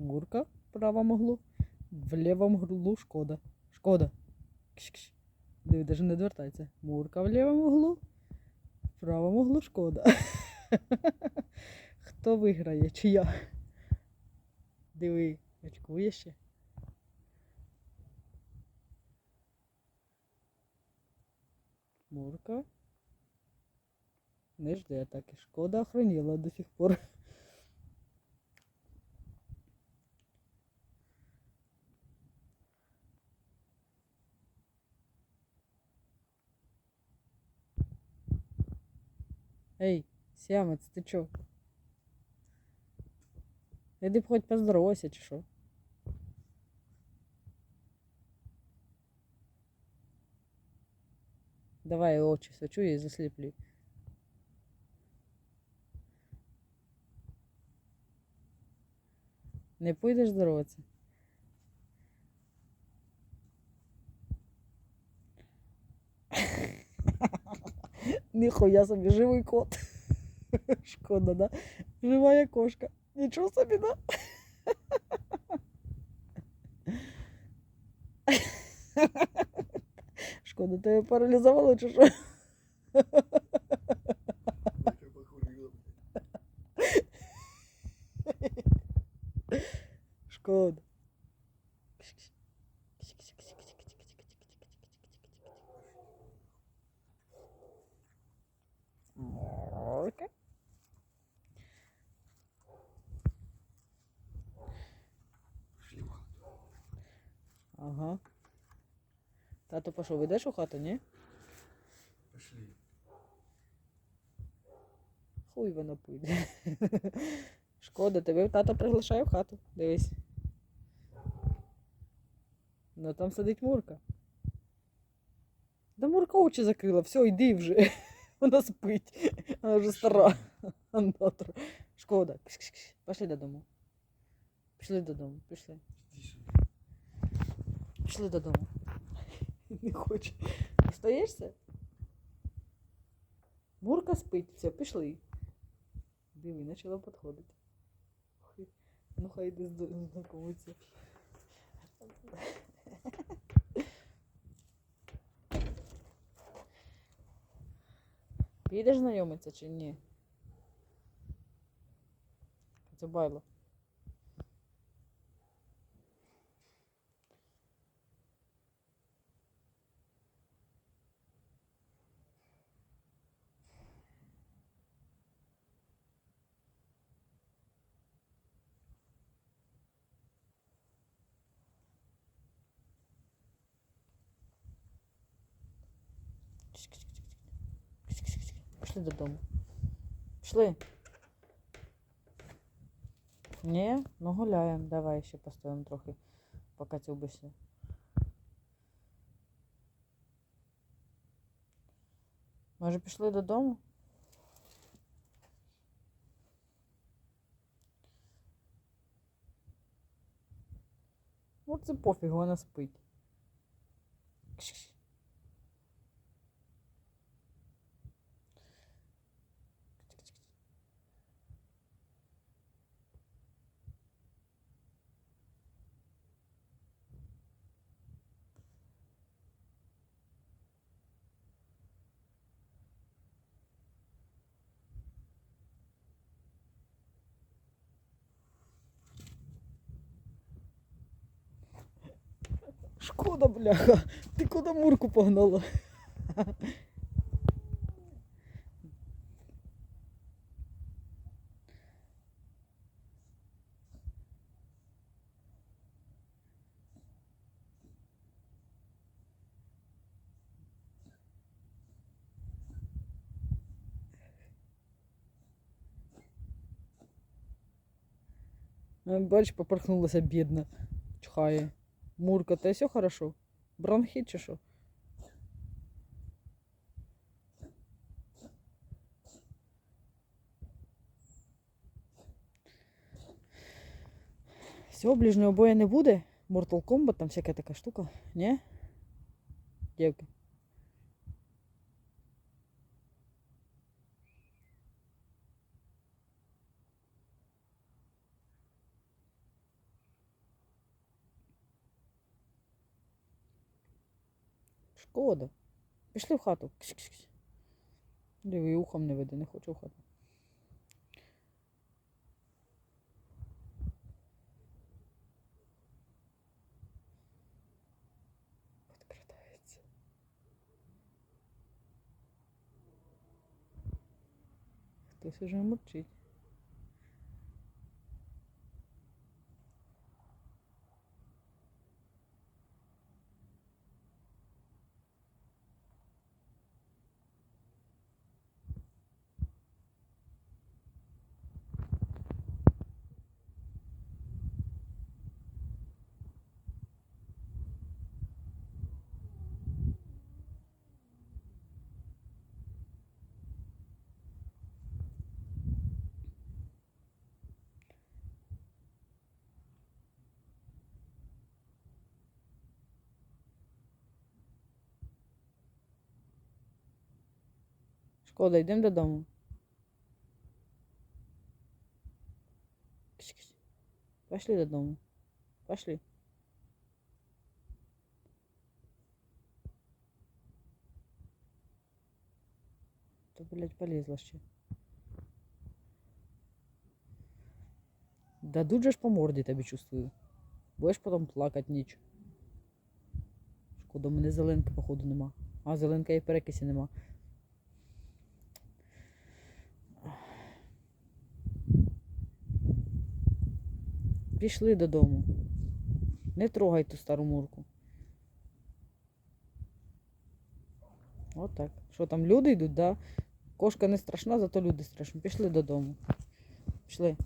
Мурка в правому углу. В лівому углу шкода. Шкода. Кш-кш. Диви, даже не відвертається. Мурка в лівому углу. В правому углу шкода. Хто виграє? Чи я? Диви, очкує ще. Мурка. Не жде атаки. Шкода охраніла до сих пор. Ей, сямець, ти чо? Іди б хоч поздоровайся, чи що? Давай очі сочу і засліплюй. Не пойдеш здороватися? Ніхуя собі живий кот. Шкода, да? Живая кошка. Нічого собі, да? Шкода, тебе паралізувало чи що? Шкода. Морка. Ага. Тато пішов, йдеш у хату, ні? Пошли. Хуй воно піде. Шкода, тебе тато приглашає в хату. Дивись. Ну там сидить Мурка. Да Мурка очі закрила, все, йди вже. Вона спить. Вона вже стара. Шкода. Пішли додому. Пішли додому, пішли. Пішли додому. Не хоче. Остаєшся? Мурка спить, все, пішли. Диви, почала підходити. Ну хай йде зд- Підеш знайомитися чи ні? Це байло. Пішли додому. Пішли. Ні, ну гуляємо. Давай ще постоїмо трохи, поки ти убишся. Може, пішли додому? Ну, це пофіг, вона спить. Шкода, бляха. Ти куди мурку погнала? Бач, попорхнулася бідна. Чхає. Мурка, те все хорошо? Бронхит чи що? Все, ближнього боя не буде. Mortal Kombat, там всяка така штука. Не? Дівки. Шкода. Пішли в хату. Кш-кш-кш. Диви, ухом не веде, не хочу в хату. Хтось уже мурчить. Шкода, йдемо додому. Пошли додому. Пошли. То, блядь, полезла ще. Дадуть же ж по морді тобі чувствую. Будеш потім плакати ніч. Шкода, мене зеленки, походу, нема. А, зеленка і перекисі нема. Пішли додому. Не трогай ту стару мурку. Отак. Що там, люди йдуть, да? Кошка не страшна, зато люди страшні. Пішли додому. Пішли.